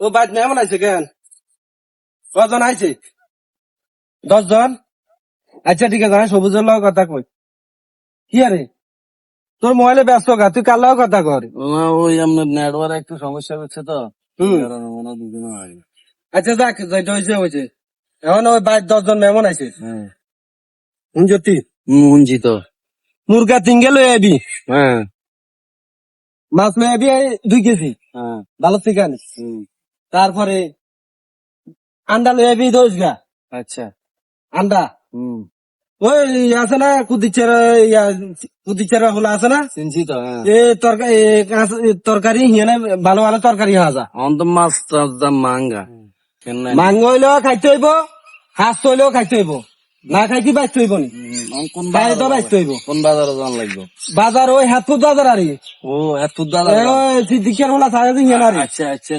ও bike Memon আইছে কেন? কজন আইছে? দশ জন আচ্ছা ঠিক আছে আমি সবুজের লগে কথা কই। কি আরে? তোর মোবাইলে ব্যস্ত গা তুই কার লগে কথা কর? ওই আপনার নেটওয়ার্ক একটু সমস্যা হচ্ছে তো। আচ্ছা যাক যেটা হয়েছে হয়েছে। এখন ওই বাইক দশ জন মেমন আইছে। হ্যাঁ। জ্যোতি? শুনছি তো। মুরগা তিনগে লয়ে আবি হ্যাঁ। মাছ লয়ে আবি দুই কেজি? হ্যাঁ। ভালো চিকেন? হুম, তারপরে আন্ডা লয়ে দশ গা। আচ্ছা। আন্ডা। হুম। ওই আছে না কুদিচের কুদিচের হলো আছে না? শুনছি তো হ্যাঁ। এ তরকারি তরকারি হিয়ানে ভালো ভালো তরকারি হাজা এখন মাছ দাম মাঙ্গা। কেন মাংস হইলেও খাইতে হইব হাঁস হইলেও খাইতে হইব। না হইব কোন বাইরে বাজারে বাইতে হইব। কোন বাজারে যান লাগবে? বাজার ওই হাতপুর বাজার আরি ও এত দাদা সিদ্দিকের হলা সারা হিয়ান আরি আচ্ছা আচ্ছা